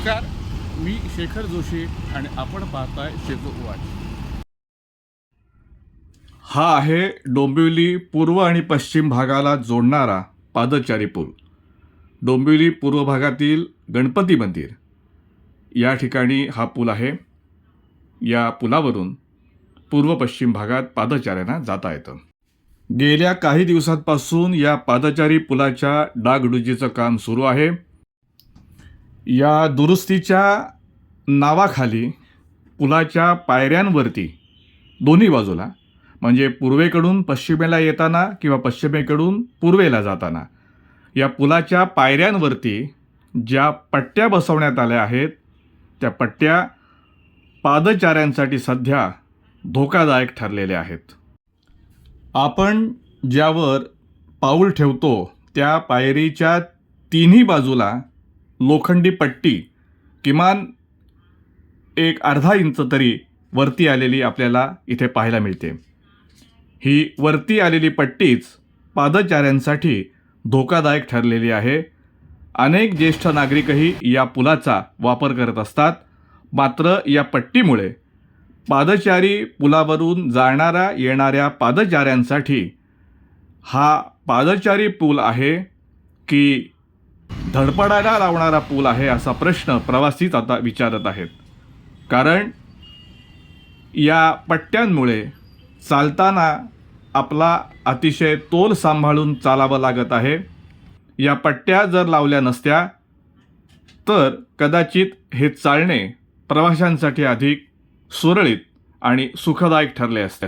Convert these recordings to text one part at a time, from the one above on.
नमस्कार मी शेखर जोशी आणि आपण पाहताय शेजो वाच. हा आहे डोंबिवली पूर्व आणि पश्चिम भागाला जोडणारा पादचारी पूल. डोंबिवली पूर्व भागातील गणपती मंदिर. या ठिकाणी हा पूल आहे. या पुलावरून पूर्व पश्चिम भागात पादचाऱ्यांना जाता येतं. गेल्या काही दिवसांपासून या पादचारी पुलाच्या डागडुजीचं काम सुरू आहे. या दुरुस्तीच्या नावाखाली पुलाच्या पायऱ्यांवरती दोन्ही बाजूला म्हणजे पूर्वेकडून पश्चिमेला येताना किंवा पश्चिमेकडून पूर्वेला जाताना या पुलाच्या पायऱ्यांवरती ज्या पट्ट्या बसवण्यात आल्या आहेत त्या पट्ट्या पादचाऱ्यांसाठी सध्या धोकादायक ठरलेल्या आहेत. आपण ज्यावर पाऊल ठेवतो त्या पायरीच्या तिन्ही बाजूला लोखंडी पट्टी किमान एक अर्धा इंच तरी वरती आलेली आपल्याला इथे पाहायला मिळते. ही वरती आलेली पट्टीच पादचाऱ्यांसाठी धोकादायक ठरलेली आहे. अनेक ज्येष्ठ नागरिकही या पुलाचा वापर करत असतात. मात्र या पट्टीमुळे पादचारी पुलावरून जाणाऱ्या येणाऱ्या पादचाऱ्यांसाठी हा पादचारी पूल आहे की धडपडायला लावणारा पूल आहे असा प्रश्न प्रवासीच आता विचारत आहेत. कारण या पट्ट्यांमुळे चालताना आपला अतिशय तोल सांभाळून चालावं लागत आहे. या पट्ट्या जर लावल्या नसत्या तर कदाचित हे चालणे प्रवाशांसाठी अधिक सुरळीत आणि सुखदायक ठरले असते.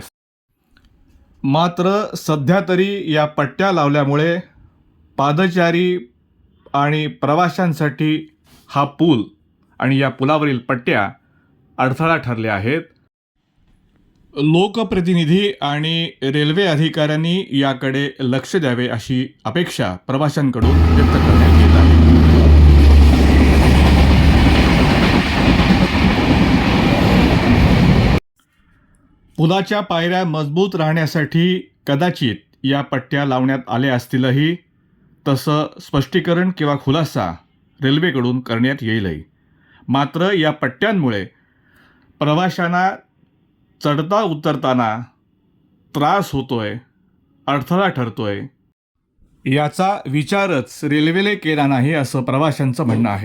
मात्र सध्या तरी या पट्ट्या लावल्यामुळे पादचारी आणि प्रवाशांसाठी हा पूल आणि या पुलावरील पट्ट्या अडथळा ठरल्या आहेत. लोकप्रतिनिधी आणि रेल्वे अधिकाऱ्यांनी याकडे लक्ष द्यावे अशी अपेक्षा प्रवाशांकडून व्यक्त करण्यात येत आहे. पुलाच्या पायऱ्या मजबूत राहण्यासाठी कदाचित या पट्ट्या लावण्यात आल्या असतीलही. तसं स्पष्टीकरण किंवा खुलासा रेल्वेकडून करण्यात येईलही. मात्र या पट्ट्यांमुळे प्रवाशांना चढता उतरताना त्रास होतो आहे अडथळा ठरतो आहे याचा विचारच रेल्वेने केला नाही असं प्रवाशांचं म्हणणं आहे.